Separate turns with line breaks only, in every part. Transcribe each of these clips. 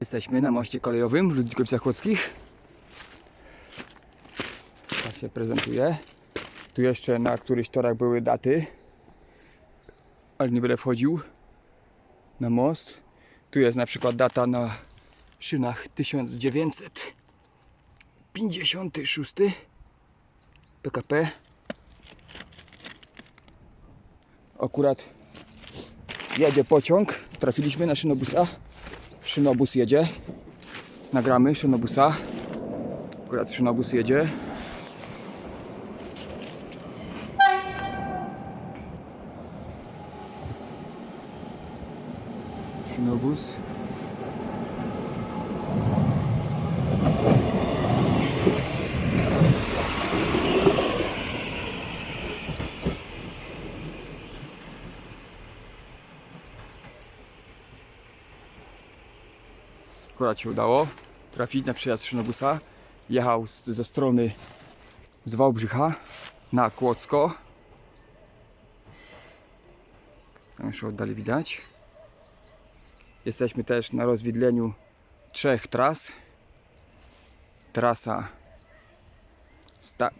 Jesteśmy na moście kolejowym w Ludwikowicach Chłodzkich. Tak się prezentuje. Tu jeszcze na któryś torach były daty. Ale nie będę wchodził na most. Tu jest na przykład data na szynach 1956 PKP. Akurat jedzie pociąg. Trafiliśmy na szynobusa. Szynobus jedzie. Nagramy szynobusa. Akurat szynobus jedzie. Szynobus. Akurat się udało trafić na przejazd szynobusa. Jechał z, ze strony z Wałbrzycha na Kłodzko. Tam jeszcze oddali widać. Jesteśmy też na rozwidleniu trzech tras. Trasa sta,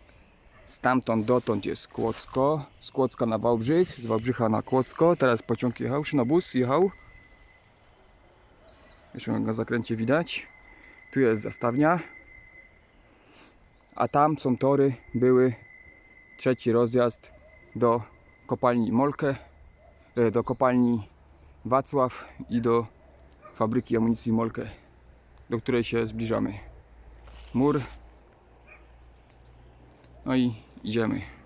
stamtąd dotąd jest Kłodzko, z Kłodzka na Wałbrzych, z Wałbrzycha na Kłodzko. Teraz pociąg jechał, szynobus jechał. Jeszcze na zakręcie widać. Tu jest zastawnia. A tam są tory, były trzeci rozjazd do kopalni Molke, e, do kopalni Wacław i do fabryki amunicji Molke, do której się zbliżamy. Mur. No i idziemy.